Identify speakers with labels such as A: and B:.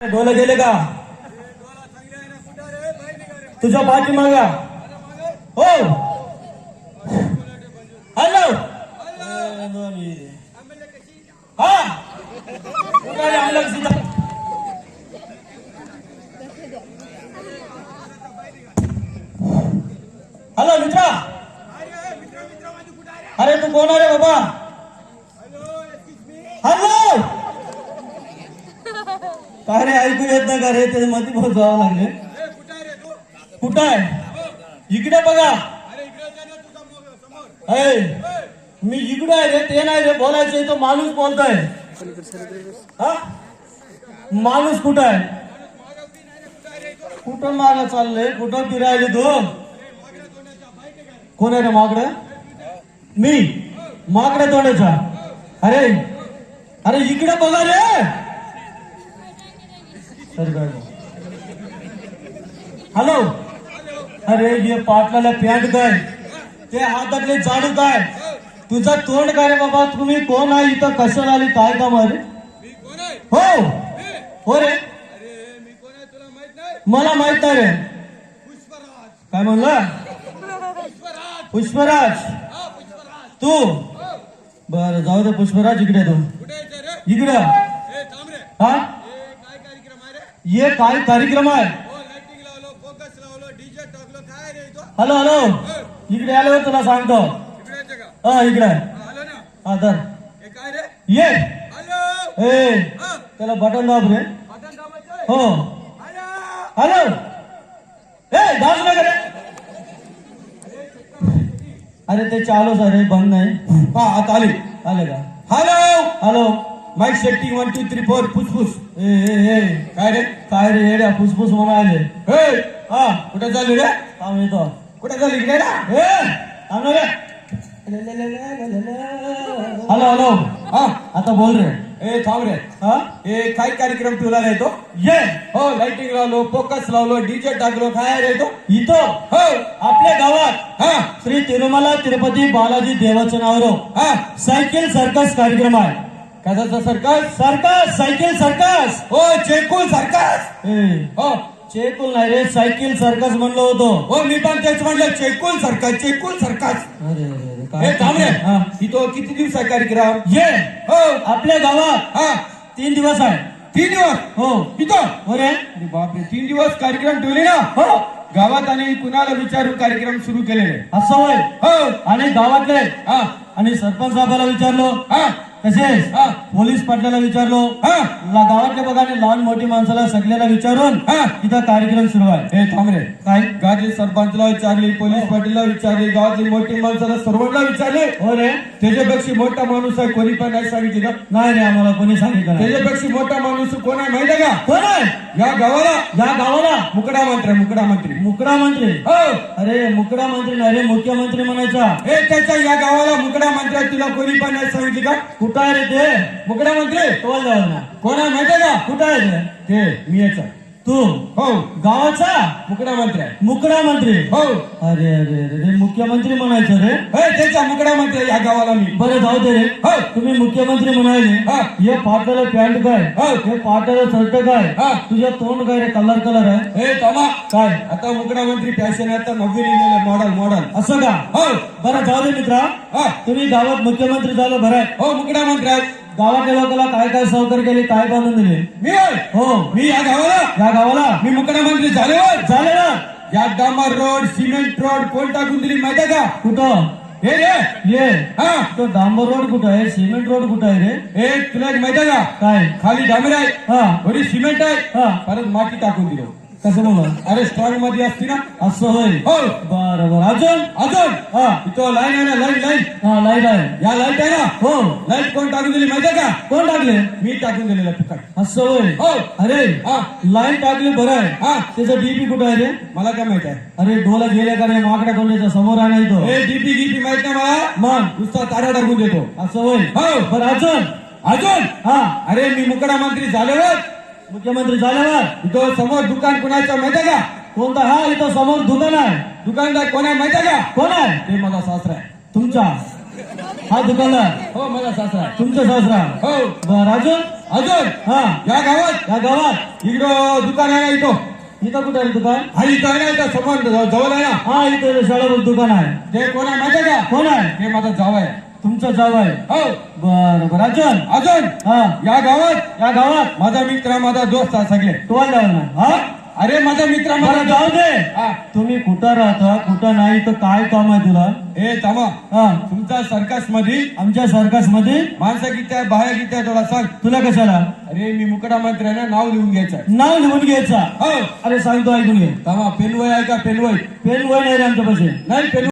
A: डोलं गेले का? तुझ्या पाठीमागा हो. हॅलो. हा. हॅलो मित्रा. अरे तू कोण आहे रे बाबा? हॅलो. काय रे ऐकू येत ना का रे? ते मध्ये बहुत जावं लागले. कुठं आहे? इकडे बघा. अरे मी इकडे आहे रे ते नाही रे बोलायचं तो माणूस बोलतोय. हा? माणूस कुठं आहे? कुठं माग चाललंय? कुठं फिरायले तू? कोण आहे रे मागड मी? मागड्या तोंडाचा? अरे अरे इकडे बघा रे. हॅलो अरे हे पाटलाला पॅन्ट काय ते हातातले जाडू काय तुझं तोंड काय बाबा? तुम्ही कोण आहे इथं? कशाला आली काय काम आहे? रे.
B: मी कोण आहे
A: हो हो रे मला माहीत नाही रे. काय म्हणला?
B: पुष्पराज.
A: तू?
B: हो.
A: बर जाऊ दे पुष्पराज इकडे तू. इकडे. हा
B: ए काय कार्यक्रम आहे रे
A: ये काय कार्यक्रम आहे?
B: हो लाइटिंग लावलो फोकस लावलो डीजे टाकलो काय रे इथं
A: हॅलो हॅलो. इकडे आल्यावर तुला सांगतो.
B: इकडे यायचं का?
A: हा इकडे
B: हा, आलो ना.
A: हा तर
B: हे काय रे?
A: ये.
B: हॅलो.
A: ए.
B: हा.
A: त्याला बटन दाब रे.
B: बटन दाबायचं
A: हो.
B: हॅलो.
A: हॅलो. ए दाब नका रे अरे ते चालू अरे बंद नाही. हा आता आले. आले का? Hello. Hello. Mic setting one two three four फुसफुस ए ए ए काय रे? काय रे? येड्या फुसफुस म्हणून आले. हे हा कुठे चालू रे? थांब येतो कुठे चालू इकडे ना. ए थांब ना रे. हॅलो हॅलो हा आता बोल रे. ए थांब रे. हा? ए काय कार्यक्रम ठेवला रे तो? ये. हो लाइटिंग लावलो फोकस लावलो डीजे टाकलो काय रे तो? इथं? हो. आपल्या गावात? हा. श्री तिरुमला तिरुपती बालाजी देवाचं नाव रो. हा. सायकल सर्कस कार्यक्रम आहे. कशाचा सर्कस सर्कस सायकल सर्कस हो चेकुल सर्कस हो. चेकुल नाही रे सायकल सर्कस म्हणलो होतो. हो मी पण तेच म्हणलं चेकुल सर्कस चेकुल सर्कस हे थांब रे. इथं किती दिवस कार्यक्रम? ये. हो. आपल्या गावात हा. तीन दिवस आहे. तीन दिवस? हो. इथं? हो रे. अरे बापरे तीन दिवस कार्यक्रम ठेवले ना? हो. गावात आणि कुणाला विचारून कार्यक्रम सुरू केले असं होय. हो. आणि गावातले हा. आणि सरपंच साहेबाला विचारलो. हा. तसेच हा पोलीस पाटलाला विचारलो हा ला- गावातल्या बघाने लहान मोठी माणसाला सगळ्याला विचारून हा इथं कार्यक्रम सुरू आहे. हे थांब रे. काय? गावातले सरपंचला विचारले पोलीस पाटीलला विचारले गावातली मोठी माणसाला सर्वांना विचारले. हो रे. त्याच्यापेक्षा मोठा माणूस आहे कोणी पण नाही सांगितलं. नाही रे आम्हाला कोणी सांगितलं त्याच्यापेक्षा मोठा माणूस कोण आहे माहिती का? कोण आहे? या गावाला. या गावाला. मुकडा मंत्री मुकडा मंत्री. मुकडा मंत्री. हो. अरे मुकडा मंत्री नाही रे मुख्यमंत्री म्हणायचा. हे त्याच्या या गावाला मुकडा मंत्री तुला कोणी पण नाही सांगितलं का? कुठं आहे रे ते? मुकडा मंत्री? कोण माहिती का? कुठं आहे ते? ते मी याचा. तू हो. गावाचा? मुकडा मंत्री. आहे मुकडा मंत्री. हो. अरे अरे अरे रे मुख्यमंत्री म्हणायचं रे. त्याचा मुकडा मंत्री आहे या गावाला मी. बरं जाऊ दे रे. हो. तुम्ही मुख्यमंत्री म्हणाले हे. पाटाला पॅन्ट काय? हे. पाटाला शर्ट काय? तुझ्या तोंड काय रे? कलर कलर आहे? हे तमा. काय? आता मुकडा मंत्री फॅशन आहे आता नवीन मॉडल मॉडल असं का? हो. बरं जाऊ दे मित्रा. तुम्ही गावात मुख्यमंत्री झालं बरं आहे. हो मुकडा मंत्री आहे. गावातल्या लोकांना काय काय सहकार्य केले काय बांधून दिले? मी हो. मी या गावाला? या गावाला. मी मुख्यमंत्री झाल्यावर झाले ना. या डांबर रोड सिमेंट रोड कोण टाकून दिली माहिती आहे का? कुठं? हे रे. ये. हा. तो डांबर रोड कुठं आहे? सिमेंट रोड कुठं आहे रे? हे तुला माहिती आहे का? काय? खाली डांबर आहे. हा. वरी सिमेंट आहे. हा. परत माती टाकून दिलं. कसं बोला अरे स्ट्रॉंगमध्ये असते ना असं होय. हो बरं बरं अजून? अजून? हा. इथं लाईन आहे ना लाईन लाईन हा लाइट आहे. या लाइट आहे ना? हो. लाइट कोण टाकून दिली माहिती आहे का? कोण टाकले? मी टाकून दिलेलं फुकट. असं होय. हो. अरे हा. लाईन टाकली बरं आहे. हा. त्याचं डीपी कुठं आहे रे? मला काय माहीत आहे? अरे डोला गेले का रे? माकडा कोणाच्या समोर आहे नाही तो डीपी डीपी माहीत नाही मला? मग? नुसता तारा टाकून देतो. असं होय. हो. बरं अजून? अजून? हा. अरे मी मुकडा मंत्री झाल्यावर मुख्यमंत्री झाल्यावर इथं समोर दुकान कुणाचं माहिती आहे का? कोणता? हा इथं समोर दुकान आहे. दुकानदार कोण आहे माहिती आहे का? कोण आहे? ते माझा सासरा आहे. तुमचा? हा दुकानदार. हो माझा सासरा तुमचा सासरा हो. बरं अजून?
B: अजून?
A: हा.
B: या गावात?
A: या गावात.
B: इकडं दुकान आहे ना इथं?
A: इथं कुठं आहे दुकान?
B: हा इथं आहे ना इथं समोर जवळ आहे ना?
A: हा इथं शाळेवर दुकान आहे.
B: ते कोण आहे माहिती आहे का?
A: कोण आहे?
B: ते माझा जाव आहे.
A: तुमचं जाव आहे.
B: हो.
A: बर बर. अजून
B: अजून
A: हा.
B: या गावात.
A: या गावात.
B: माझा मित्र माझा दोस्त आहे सगळे.
A: जाऊ ना हा?
B: अरे माझा मित्र माझा
A: बरं जाऊ दे.
B: हा.
A: तुम्ही कुठं राहता कुठं नाही तर काय काम आहे तुला?
B: ए थांबा.
A: हा.
B: तुमचा सर्कसमध्ये
A: आमच्या सर्कसमध्ये
B: माणसं किती आहे बाहेर किती आहे थोडा सांग.
A: तुला कशाला?
B: अरे मी मुकडा मंत्री आहे ना नाव लिहून घ्यायचं आहे.
A: नाव लिहून घ्यायचा?
B: हो.
A: अरे सांगतो ऐकून घे.
B: थांबा पेनवय आहे का पेनवय?
A: पेन वय नाही रे आमच्या पैसे
B: नाही पेन